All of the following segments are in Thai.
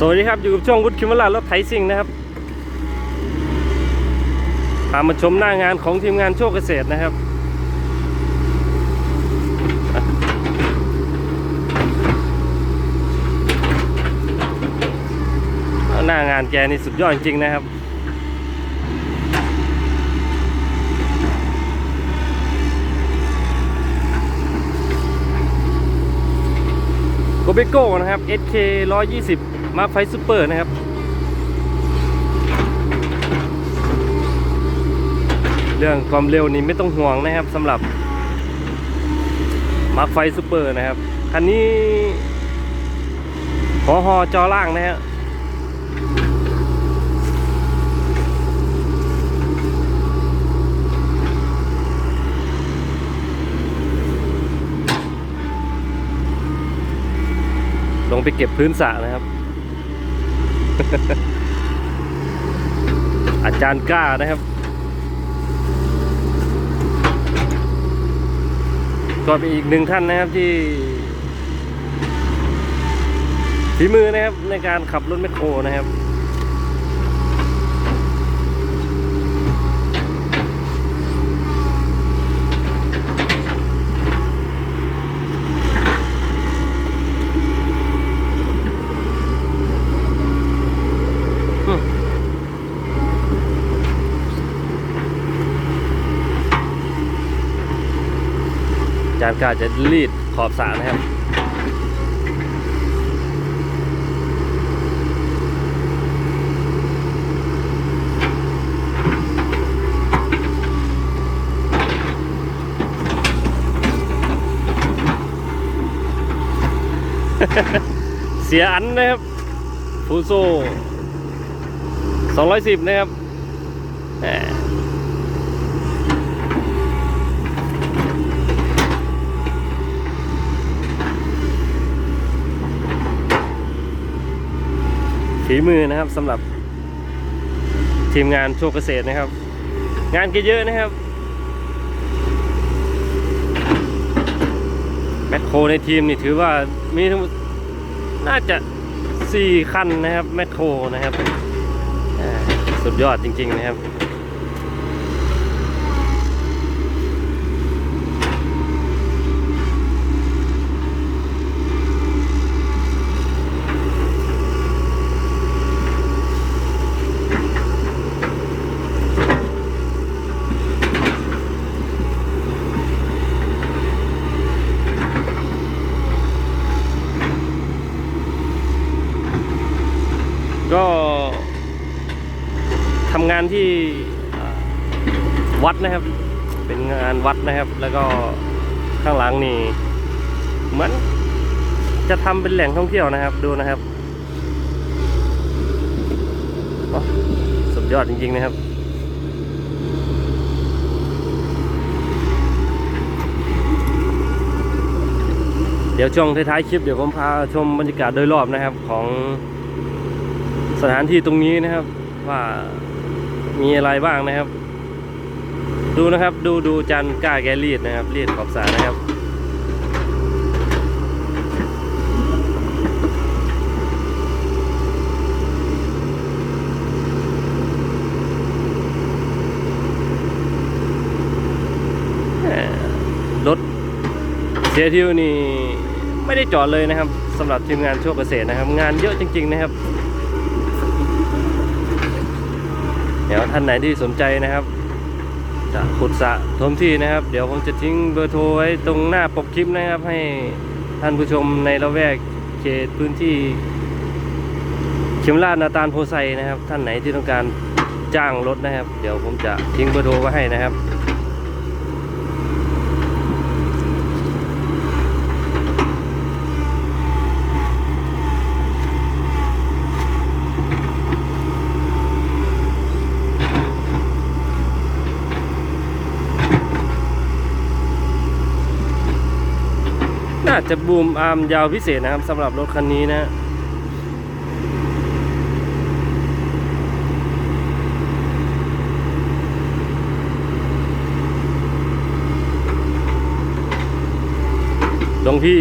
สวัสดีครับ อยู่กับช่องวุฒิคิมวลารถไถซิ่งนะครับพามาชมหน้างานของทีมงานโชคเกษตรนะครับ หน้างานแกนี่สุดยอดจริงๆนะครับโกเบโก้นะครับ SK 120 มาไฟซูเปอร์นะครับ เรื่องความเร็วนี่ไม่ต้องห่วงนะครับสำหรับมาไฟซูเปอร์นะครับคันนี้หอหอจอล่างนะฮะลงไปเก็บพื้นสระนะครับ อาจารย์กล้านะครับ ก็เป็นอีกหนึ่งท่านนะครับที่ฝีมือนะครับในการขับรถแมคโครนะครับ จานกาจะรีดขอบสระนะครับเสียอันนะครับฟูโซ210 นะครับ ฝีมือนะครับสำหรับทีมงานโชคเกษตรนะครับ งานก็เยอะนะครับแมคโครในทีมนี่ถือว่ามีทั้งน่าจะสี่คันนะครับแมคโครนะครับสุดยอดจริง ๆ นะครับ ก็ ทำงานที่วัดนะครับ เป็นงานวัดนะครับ แล้วก็ข้างหลังนี่เหมือนจะทำเป็นแหล่งท่องเที่ยวนะครับ ดูนะครับสุดยอดจริงๆนะครับเดี๋ยวช่วงท้ายๆคลิปเดี๋ยวผมพาชมบรรยากาศโดยรอบนะครับของสถานที่ตรงนี้นะครับว่า มีอะไรบ้างนะครับ ดูนะครับดูดูจันก้าแกรีดนะครับรีดขอบสรนะครับ รถเสียทิวนี่ไม่ได้จอดเลยนะครับสำหรับทีมงานโชคเกษตรนะครับ งานเยอะจริง ๆ นะครับ เดี๋ยวท่านไหนที่สนใจนะครับ จะขุดสะทมที่นะครับ เดี๋ยวผมจะทิ้งเบอร์โทรไว้ตรงหน้าปกคลิปนะครับ ให้ท่านผู้ชมในละแวกเขตพื้นที่เข็มราชนาตาลโพไซนะครับ ท่านไหนที่ต้องการจ้างรถนะครับ เดี๋ยวผมจะทิ้งเบอร์โทรไว้ให้นะครับ จะบูมอาร์มยาวพิเศษนะครับสำหรับรถคันนี้นะลงพี่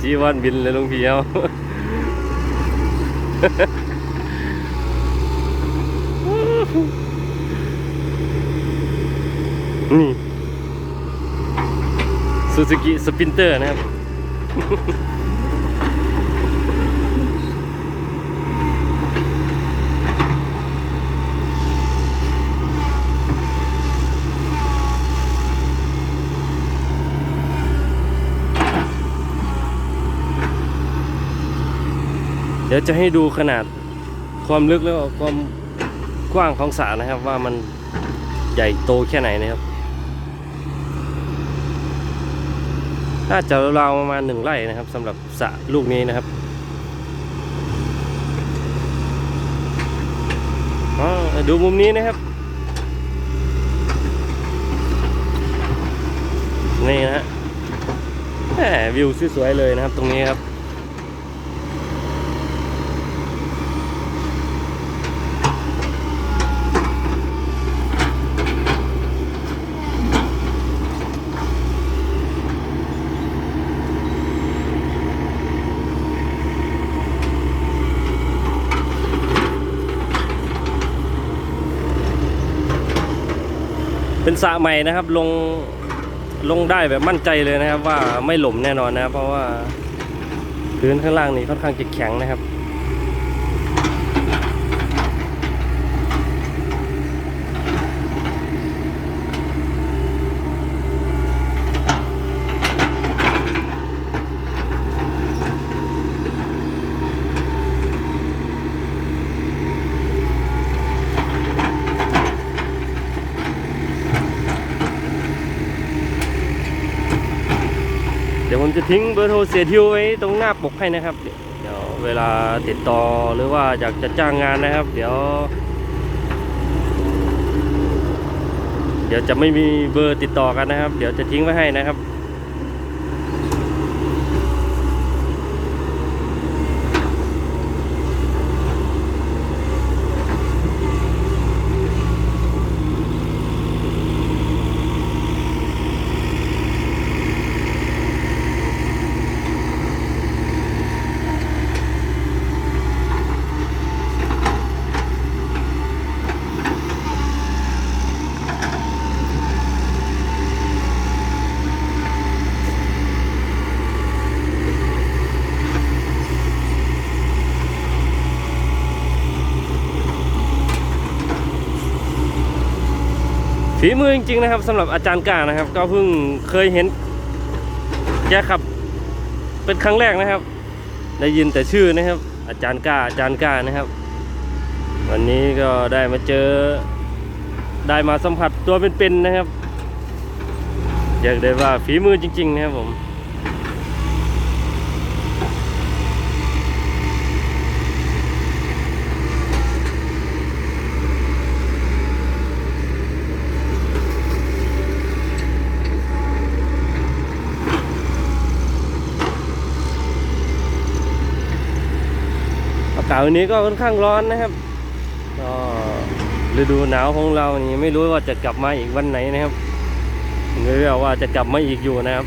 จีวันบินเลยลงพี่เอานี่ ซูซูกิสปินเตอร์นะครับ เดี๋ยวจะให้ดูขนาดความลึกแล้วก็ความกว้างของสระนะครับ ว่ามันใหญ่โตแค่ไหนนะครับ น่าจะราวประมาณหนึ่งไร่นะครับสำหรับสระลูกนี้นะครับดูมุมนี้นะครับ นี่นะฮะวิวสวยๆเลยนะครับตรงนี้ครับ เป็นสระใหม่นะครับลงลงได้แบบมั่นใจเลยนะครับ ว่าไม่หล่มแน่นอนนะเพราะว่าพื้นข้างล่างนี่ค่อนข้างจะแข็งนะครับ จะทิ้งเบอร์โทรเสียทิวไว้ตรงหน้าปกให้นะครับ เดี๋ยวเวลาติดต่อหรือว่าอยากจะจ้างงานนะครับ เดี๋ยว เดี๋ยวจะไม่มีเบอร์ติดต่อกันนะครับ เดี๋ยวจะทิ้งไว้ให้นะครับ ฝีมือจริงๆนะครับสำหรับอาจารย์กานะครับ ก็เพิ่งเคยเห็นแกขับเป็นครั้งแรกนะครับ ได้ยินแต่ชื่อนะครับ อาจารย์กาอาจารย์กานะครับ วันนี้ก็ได้มาเจอได้มาสัมผัสตัวเป็นๆนะครับอยากได้ว่าฝีมือจริง ๆ นะครับผม อากาศวันนี้ก็ค่อนข้างร้อนนะครับก็ฤดูหนาวของเรานี่ไม่รู้ว่าจะกลับมาอีกวันไหนนะครับหรือว่าจะกลับมาอีกอยู่นะครับ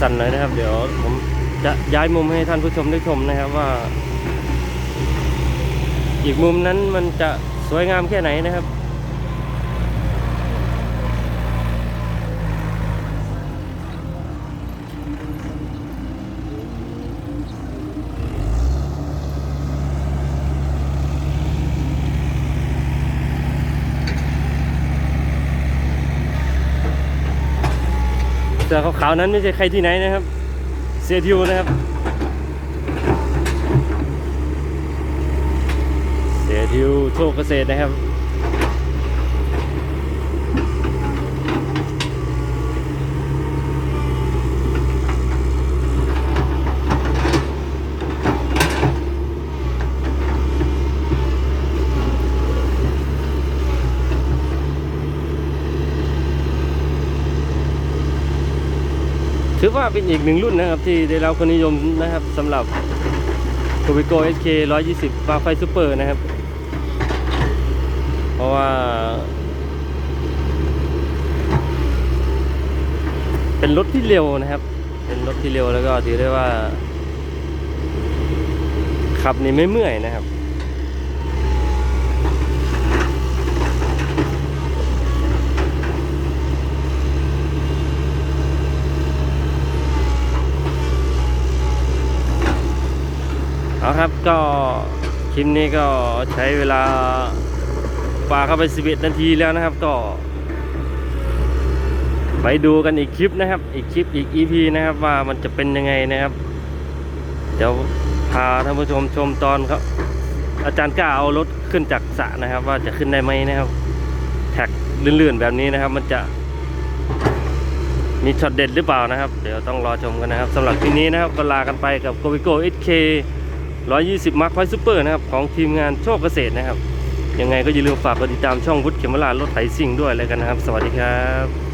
สั่นหน่อยนะครับ เดี๋ยวผมจะย้ายมุมให้ท่านผู้ชมได้ชมนะครับว่า อีกมุมนั้นมันจะสวยงามแค่ไหนนะครับ เสื้อขาวๆนั้นไม่ใช่ใครที่ไหนนะครับ เสียทิวนะครับ เสียทิวโชคเกษตรนะครับ ถือว่าเป็นอีกหนึ่งรุ่นนะครับ ที่ได้รับความนิยมนะครับสำหรับ t o b i c o SK 120ปาไฟซูเปอร์นะครับ เพราะว่า เป็นรถที่เร็วนะครับ เป็นรถที่เร็วแล้วก็ถือได้ว่า ขับนี่ไม่เมื่อยนะครับ เอาครับก็คลิปนี้ก็ใช้เวลาปาเข้าไป 11 นาทีแล้วนะครับก็ ไปดูกันอีกคลิปนะครับ อีกคลิปอีก EP นะครับ ว่ามันจะเป็นยังไงนะครับ เดี๋ยวพาท่านผู้ชมชมตอนครับ อาจารย์กล้าเอารถขึ้นจากสระนะครับ ว่าจะขึ้นได้ไหมนะครับ แท็กลื่นๆแบบนี้นะครับ มันจะมีช็อตเด็ดหรือเปล่านะครับ เดี๋ยวต้องรอชมกันนะครับสำหรับคลิปนี้นะครับก็ลากันไปกับ g o v i g o SK 120มาร์คไฟซูเปอร์นะครับของทีมงานโชคเกษตรนะครับ ยังไงก็อย่าลืมฝากกดติดตามช่องวุฒิเขมราลรถไถซิ่งด้วยเลยกันนะครับ สวัสดีครับ